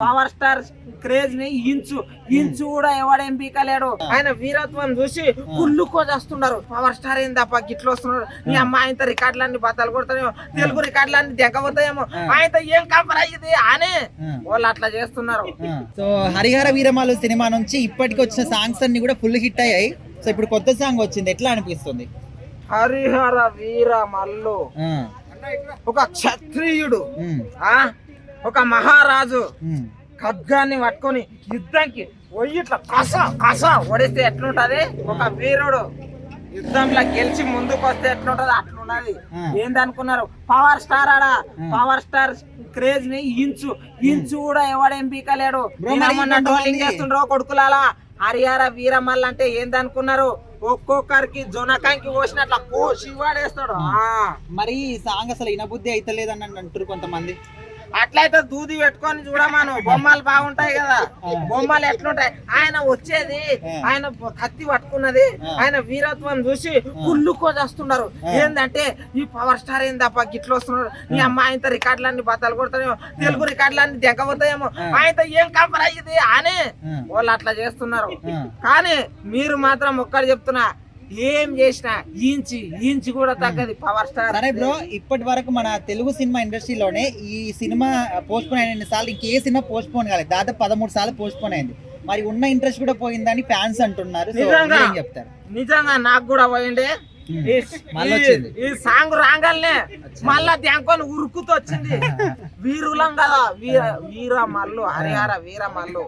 Power star క్రేజ్ని inch inch కూడా ఎవడేం పీకలేడు ఆయన వీరత్వం చూసి కుళ్ళు కోసేస్తున్నారు. పవర్ స్టార్ ఏం తప్ప గిట్లు వస్తున్నారు నీ అమ్మ ఆయనతో రికార్డులన్నీ బద్దలు కొడతాయేమో తెలుగు రికార్డులన్నీ దెగ్గబోతాయేమో ఆయనతో ఏం కంపర్ అయ్యింది? అని వాళ్ళు అట్లా చేస్తున్నారు. సో హరిహర వీరమాలు సినిమా నుంచి ఇప్పటికి వచ్చిన సాంగ్స్ అన్ని కూడా ఫుల్ హిట్ అయ్యాయి. సో ఇప్పుడు కొత్త సాంగ్ వచ్చింది. ఎట్లా అనిపిస్తుంది? హరిహర వీర మల్లు ఆ, ఒక క్షత్రియుడు. ఆ? ఒక మహారాజు ఖడ్గాన్ని పట్టుకొని యుద్ధానికి పోయి ఇట్లా కస కస ఒడిస్తే ఎట్లుంటది? ఒక వీరుడు యుద్ధంలో గెలిచి ముందుకు వస్తే ఎట్లుంటది? అట్లున్నది. ఏందనుకున్నారు పవర్ స్టార్ ఆడా? పవర్ స్టార్ క్రేజ్ని ఇంచు ఇంచు కూడా ఎవడేం పీకలేడు ట్రోలింగ్ చేస్తుండ్రో కొడుకులాలా? హరిహర వీరమల్ల అంటే ఏందనుకున్నారు ఒక్కొక్కరికి జొనకాంకి పోసినట్ల కోసి వాడేస్తాడు. ఆ. మరి ఈ సాంగ్ అసలు ఇనబుద్ధి అయితే లేదని అంటారు కొంతమంది. అట్లయితే దూది పెట్టుకొని చూడమాను. బొమ్మలు బాగుంటాయి కదా. బొమ్మలు ఎట్లుంటాయి? ఆయన వచ్చేది ఆయన కత్తి పట్టుకున్నది ఆయన వీరత్వం చూసి కుళ్ళు కోసేస్తున్నారు ఏంటంటే ఈ పవర్ స్టార్ ఏం తప్ప గిట్లు వస్తున్నారు నీ అమ్మ ఆయనతో రికార్డులన్నీ బద్దలు కొడతాయేమో తెలుగు రికార్డులన్నీ దెగ్గబోతాయేమో. ఆయనతో ఏం కంపర్ అయ్యింది? అని వాళ్ళు అట్లా చేస్తున్నారు. కానీ మీరు మాత్రం ఒక్కటి చెప్తున్నా ఏం చేసినా ఇంచి ఇంచి కూడా తగ్గది పవర్ స్టార్ సరే బ్రో ఇప్పటి వరకు మన తెలుగు సినిమా ఇండస్ట్రీలోనే ఈ సినిమా పోస్ట్ పోన్ అయిన సార్లు ఇంకే సినిమా పోస్ట్ పోన్ కాలేదు. దాదాపు పదమూడు సార్లు పోస్ట్ పోన్ అయింది. మరి ఉన్న ఇంట్రెస్ట్ కూడా పోయిందని ఫ్యాన్స్ అంటున్నారు. చెప్తారు? నిజంగా నాకు కూడా పోయిండే. ఈ- సాంగ్ రాగానే మళ్ళా ధ్యాంకొని ఉరుకుతూ వచ్చింది వీరులం కదా వీర వీర మల్లు హరిహర వీర మల్లు